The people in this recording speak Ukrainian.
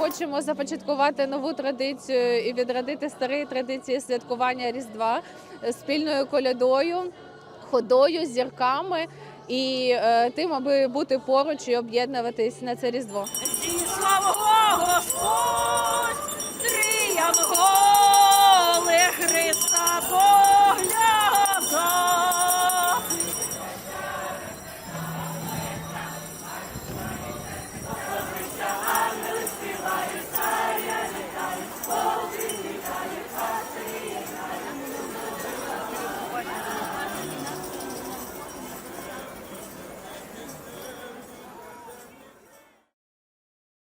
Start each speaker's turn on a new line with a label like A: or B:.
A: хочемо започаткувати нову традицію і відродити старі традиції святкування Різдва спільною колядою, ходою, зірками і е, тим, аби бути поруч і об'єднуватись на це Різдво.
B: Слава Богу!